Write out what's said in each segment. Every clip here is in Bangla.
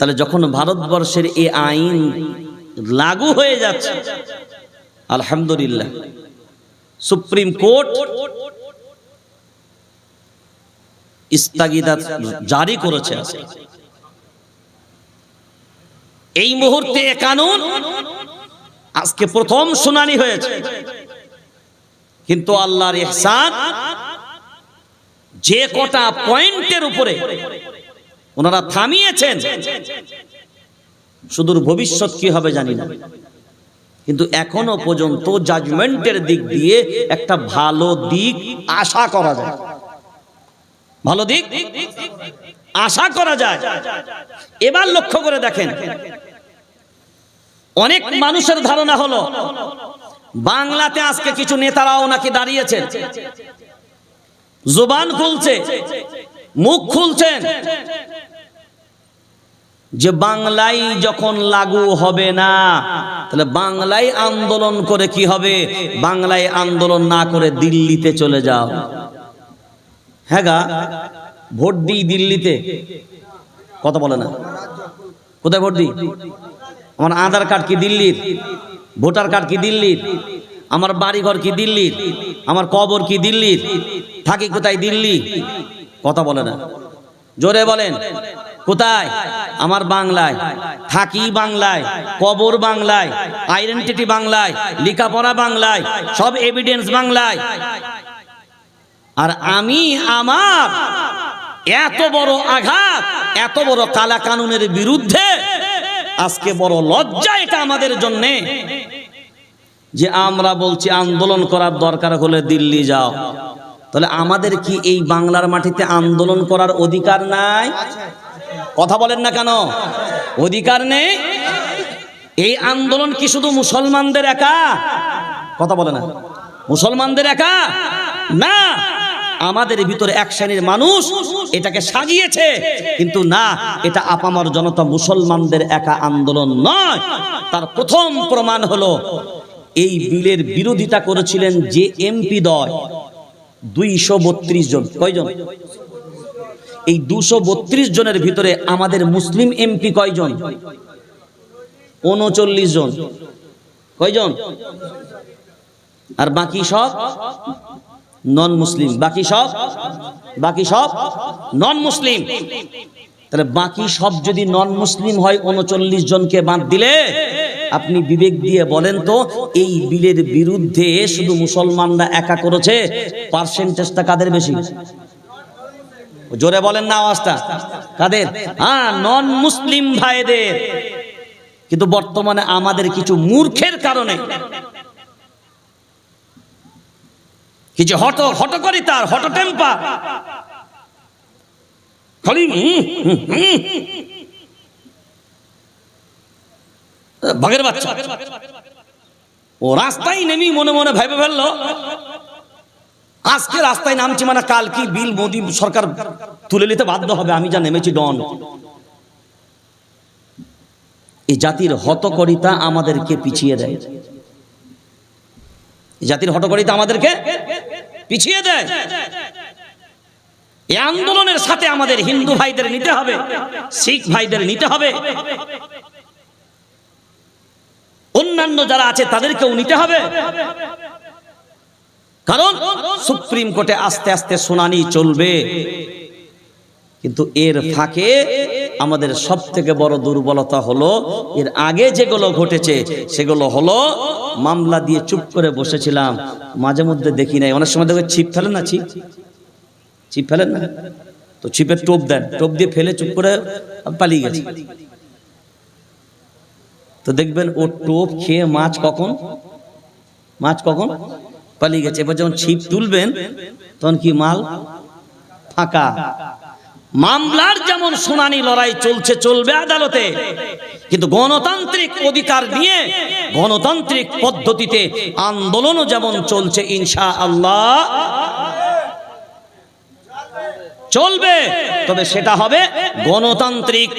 তাহলে যখন ভারতবর্ষের এই আইন লাগু হয়ে যাচ্ছে, আলহামদুলিল্লাহ। সুপ্রিম কোর্ট জারি করেছে। এই মুহূর্তে এ কানুন আজকে প্রথম শুনানি হয়েছে। কিন্তু আল্লাহর ইহসান যে কটা পয়েন্টের উপরে ওনারা থামিয়েছেন। সুদূর ভবিষ্যৎ কি হবে জানি না। কিন্তু এখনও পর্যন্ত জাজমেন্টের দিক দিয়ে একটা ভালো দিক আশা করা যায়। ভালো দিক আশা করা যায়। এবার লক্ষ্য করে দেখেন। অনেক মানুষের ধারণা হলো, বাংলাতে আজকে কিছু নেতারাও নাকি দাঁড়িয়েছেন। জোবান খুলছে, মুখ খুলছেন। যে বাংলায় যখন লাগু হবে না, তাহলে বাংলায় আন্দোলন করে কি হবে? বাংলায় আন্দোলন না করে দিল্লিতে চলে যাও। হ্যাঁ গা, ভোট দিই দিল্লিতে। কথা বলে না। কোথায় ভোট দিই? আমার আধার কার্ড কি দিল্লির? ভোটার কার্ড কি দিল্লির? আমার বাড়িঘর কি দিল্লির? আমার কবর কি দিল্লির? থাকি কোথায় দিল্লি? কথা বলে না। জোরে বলেন। কোথায়? আমার বাংলায়। থাকি বাংলায়, কবর বাংলায় আইডেন্টিটি বাংলায়, লেখাপড়া বাংলায়, সব এভিডেন্স বাংলায়। আর আমি, আমার এত বড় আঘাত, এত বড় কালা কানুনের বিরুদ্ধে আজকে বড় লজ্জা এটা আমাদের জন্য যে আমরা বলছি আন্দোলন করার দরকার হলে দিল্লি যাও। তাহলে আমাদের কি এই বাংলার মাটিতে আন্দোলন করার অধিকার নাই? কথা বলেন না কেন? অধিকার নেই? এই আন্দোলন কি শুধু মুসলমানদের একা? কথা বলে না। মুসলমানদের একা? না। আমাদের ভিতরে এক শ্রেণির মানুষ এটাকে সাজিয়েছে, কিন্তু না, এটা আপামর জনতা মুসলমানদের একা আন্দোলন নয়। তার প্রথম প্রমাণ হলো, এই বিলের বিরোধিতা করেছিলেন যে এমপি দয় দুইশো জন। কয়জন? এই দুশো বত্রিশ জনের ভিতরে আমাদের মুসলিম এমপি কয়জন? উনচল্লিশ জন। কয়জন? আর বাকি সব? নন মুসলিম বাকি সব? বাকি সব? নন মুসলিম তাহলে বাকি সব যদি নন মুসলিম হয়, উনচল্লিশ জনকে বাদ দিলে আপনি বিবেক দিয়ে বলেন তো, এই বিলের বিরুদ্ধে শুধু মুসলমানরা একা করেছে? পার্সেন্টেজটা কাদের বেশি? জোরে বলেন না আওয়াজটা। কাদের? হ্যাঁ নন মুসলিম ভাইদের। কিন্তু বর্তমানে আমাদের কিছু মূর্খের কারণে। কিছু হট হট করি তার, হট হুম। বাঘের বাচ্চা। ও রাস্তায় নেমি মনে মনে ভেবে ফেলল। আজকে রাস্তায় নামছি মানে কাল কি বিল মোদি সরকার তুলে নিতে বাধ্য হবে, আমি যা নেমেছি ডন। এই জাতির হতকরিতা আমাদেরকে পিছিয়ে দেয়। জাতির হটকরিতা আমাদেরকে পিছিয়ে দেয়। এই আন্দোলনের সাথে আমাদের হিন্দু ভাইদের নিতে হবে, শিখ ভাইদের নিতে হবে। অন্যান্য যারা আছে তাদেরকেও নিতে হবে। কারণ সুপ্রিম কোর্টে আস্তে আস্তে শুনানি চলবে। কিন্তু এর ফাঁকে আমাদের সব থেকে বড় দুর্বলতা হলো, এর আগে যেগুলো ঘটেছে, সেগুলো হলো মামলা দিয়ে চুপ করে বসেছিলাম। মাঝে মধ্যে দেখি নাই। অনেক সময় দেখবে ছিপ ফেলেন না ছিপ? ছিপ ফেলেন না? তো ছিপের টোপ দেন। টোপ দিয়ে ফেলে চুপ করে পালিয়ে গেছে। তো দেখবেন ও টোপ খেয়ে মাছ কখন? মাছ কখন? পালিয়ে গেছে। এবার যখন ছিপ তুলবেন, তখন কি মাল? ফাঁকা। মামলার যেমন শুনানি লড়াই চলছে, চলবে আদালতে, কিন্তু গণতান্ত্রিক অধিকার নিয়ে, গণতান্ত্রিক পদ্ধতিতে আন্দোলনও যেমন চলছে ইনশা আল্লাহ চলবে, তবে সেটা হবে গণতান্ত্রিক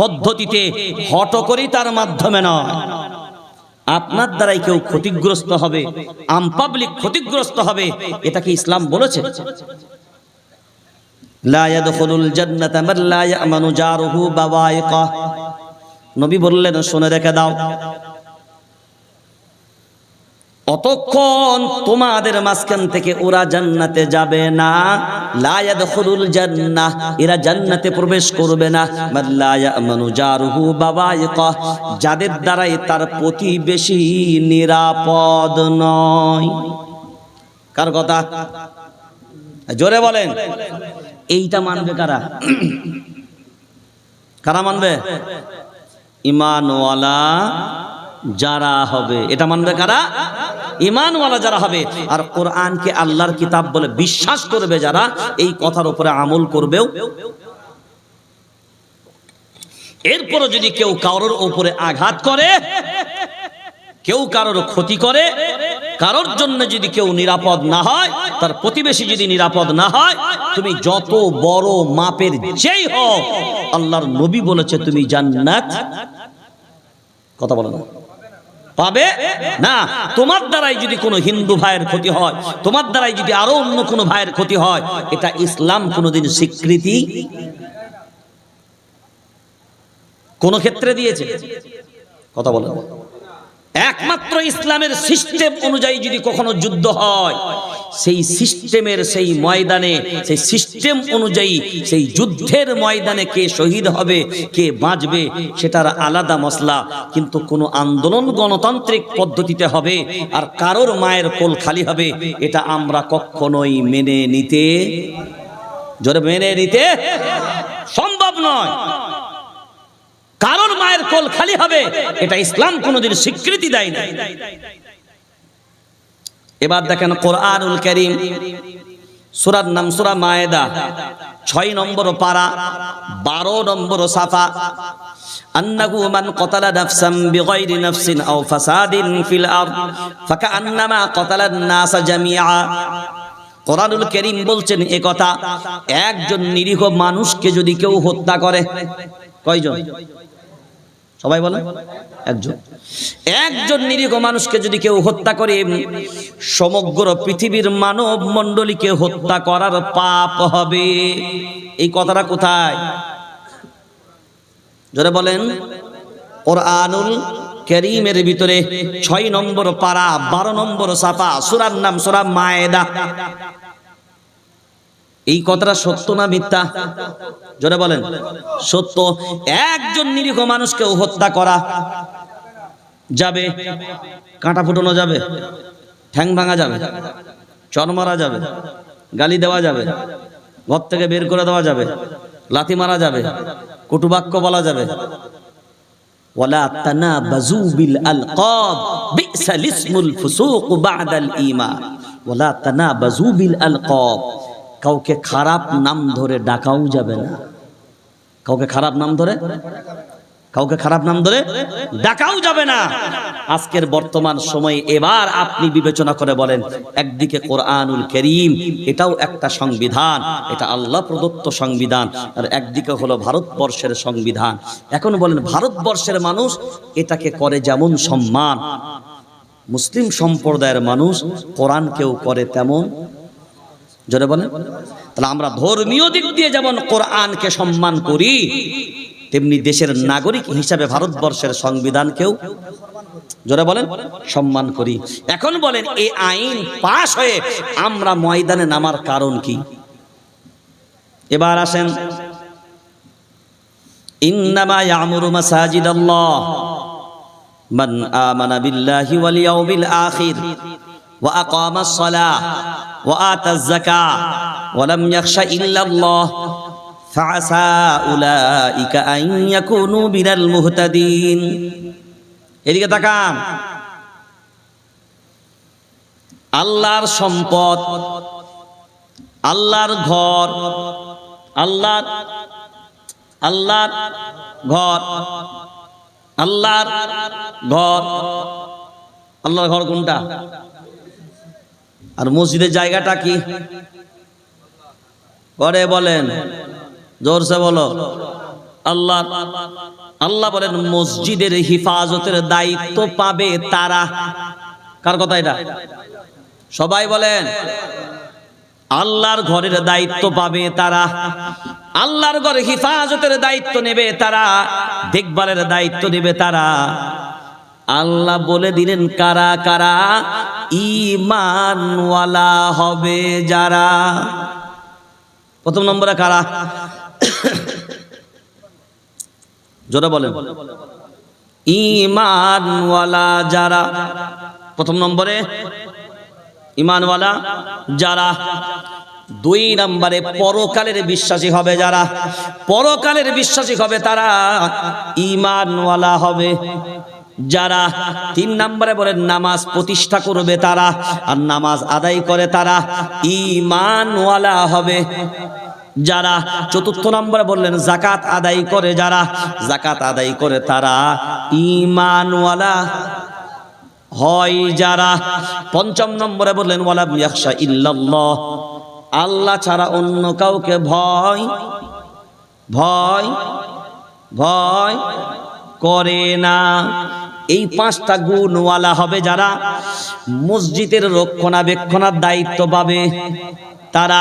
পদ্ধতিতে হটকরিতার মাধ্যমে নয়। আপনার দ্বারাই কেউ ক্ষতিগ্রস্ত হবে, আম পাবলিক ক্ষতিগ্রস্ত হবে এটা কি ইসলাম বলেছে। নবী বললেন, শুনে, রেখে দাও। অতক্ষণ তোমাদের মাঝখান থেকে ওরা জান্নাতে যাবে না। লা ইয়াদখুলুল জান্নাহ, এরা জান্নাতে প্রবেশ করবে না। মান লা ইয়ামানু জারুহু বাওয়াইকা যাদের দ্বারাই তার প্রতিবেশী নিরাপদ নয়। কার কথা? জোরে বলেন। এইটা মানবে কারা? কারা মানবে? ইমানওয়ালা যারা হবে, এটা মানবে কারা? ইমানওয়ালা যারা হবে, আর কোরআনকে আল্লাহর কিতাব বলে বিশ্বাস করবে যারা, এই কথার উপরে আমল করবেও। এরপরও যদি কেউ কারোর উপরে আঘাত করে, কেউ কারোর ক্ষতি করে, কারোর জন্য যদি কেউ নিরাপদ না হয়, তার প্রতিবেশী যদি নিরাপদ না হয়, তুমি যত বড় মাপের যেই হও, আল্লাহর নবী বলেছে তুমি জান্নাত। কথা বলো না। পাবে? না। তোমার দ্বারাই যদি কোনো হিন্দু ভাইয়ের ক্ষতি হয়, তোমার দ্বারাই যদি আরও অন্য কোনো ভাইয়ের ক্ষতি হয়, এটা ইসলাম কোনোদিন স্বীকৃতি কোন ক্ষেত্রে দিয়েছে? কথা বলো একমাত্র ইসলামের সিস্টেম অনুযায়ী যদি কখনো যুদ্ধ হয়, সেই সিস্টেমের সেই ময়দানে, সেই সিস্টেম অনুযায়ী সেই যুদ্ধের ময়দানে কে শহীদ হবে, কে বাঁচবে, সেটার আলাদা মশলা কিন্তু কোনো আন্দোলন গণতান্ত্রিক পদ্ধতিতে হবে আর কারোর মায়ের কোল খালি হবে, এটা আমরা কখনোই মেনে নিতে, জোরে মেনে নিতে সম্ভব নয়। কারোর মায়ের কোল খালি হবে এটা ইসলাম কোনোদিন স্বীকৃতি দেয় না এবার দেখেন কোরআনুল করিম সুরার নাম সুরা মায়েদা ছয় নম্বর পারা বারো নম্বর সাফা أنه من قتل نفسا بغير نفس أو فساد في الأرض فكأنما قتل الناس جميعا কোরআনুল করিম বলছেন এ কথা একজন নিরীহ মানুষকে যদি কেউ হত্যা করে কয়জন সবাই বলে, একজন। একজন নিরীহ মানুষকে যদি কেউ হত্যা করে, সমগ্র পৃথিবীর মানব মণ্ডলীকে হত্যা করার পাপ হবে। এই কথাটা কোথায়? জোরে বলেন। ওর আনুল করিমের ভিতরে ছয় নম্বর পারা, বারো নম্বর সাফা, সুরার নাম সুরা মায়েদা। এই কথাটা সত্য না মিথ্যা? জোরে বলেন। সত্য। একজন নিরীহ মানুষকে হত্যা করা যাবে, কাঁটা ফুটানো যাবে, ঠ্যাং ভাঙা যাবে, চর মারা যাবে, গালি দেওয়া যাবে, ঘর থেকে বের করে দেওয়া যাবে, লাথি মারা যাবে, কটুবাক্য বলা যাবে। ওয়ালা তানাবাজু বিল আলকাব, বিসাল ইসমুল কাউকে খারাপ নাম ধরে ডাকাও যাবে না। কাউকে খারাপ নাম ধরে? কাউকে খারাপ নাম ধরে ডাকাও যাবে না। আজকের বর্তমান সময়ে এবার আপনি বিবেচনা করে বলেন, একদিকে কোরআনুল করিম, এটাও একটা সংবিধান, এটা আল্লাহ প্রদত্ত সংবিধান, আর একদিকে হলো ভারতবর্ষের সংবিধান। এখন বলেন, ভারতবর্ষের মানুষ এটাকে করে যেমন সম্মান, মুসলিম সম্প্রদায়ের মানুষ কোরআনকেও করে তেমন জোরে বলেন। তাহলে আমরা ধর্মীয় দিক দিয়ে যেমন কোরআনকে সম্মান করি, তেমনি দেশের নাগরিক হিসাবে ভারতবর্ষের সংবিধানকেও জোরে বলেন, সম্মান করি। এখন বলেন, এই আইন পাশ হয়ে আমরা ময়দানে নামার কারণ কি? এবার আসেন। ইন্নামা ইয়ামুরু মাসাজিদাল্লাহ। মান আমানা বিল্লাহি ওয়াল ইয়াউমিল আখির। وأقام الصلاة وآتى الزكاة ولم يخش إلا الله فعسى أولئك أن يكونوا من المهتدين এদিকে তাকান আল্লাহর সম্পদ আল্লাহর ঘর আল্লাহর আল্লাহর ঘর আল্লাহর ঘর আল্লাহর ঘর কোনটা আর মসজিদের জায়গাটা কি? করে বলেন, জোরসে বলো। আল্লাহ আল্লাহ বলেন, মসজিদের হিফাজতের দায়িত্ব পাবে তারা। কার কথা এটা? সবাই বলেন, আল্লাহর ঘরের দায়িত্ব পাবে তারা। আল্লাহর ঘরে হিফাজতের দায়িত্ব নেবে তারা, দেখভালের দায়িত্ব নেবে তারা। আল্লাহ বলে দিলেন, কারা কারা? ইমানওয়ালা হবে যারা। প্রথম নম্বরে কারা? জোরে বলেন। ইমানওয়ালা যারা। প্রথম নম্বরে ইমানওয়ালা যারা। দুই নম্বরে পরকালের বিশ্বাসী হবে যারা। পরকালের বিশ্বাসী হবে তারা। ইমানওয়ালা হবে। যারা তিন নম্বরে বলে নামাজ প্রতিষ্ঠা করবে তারা, আর নামাজ আদায় করে তারা ইমানওয়ালা হবে। যারা চতুর্থ নম্বরে বললেন জাকাত আদায় করে যারা জাকাত আদায় করে তারা ইমানওয়ালা হয় যারা। পঞ্চম নম্বরে বললেন, ওয়ালাম ইয়াখশা ইল্লাল্লাহ, আল্লাহ ছাড়া অন্য কাউকে ভয় ভয় ভয় করে না। এই পাঁচটা গুণওয়ালা হবে যারা মসজিদের রক্ষণাবেক্ষণার দায়িত্ব পাবে। তারা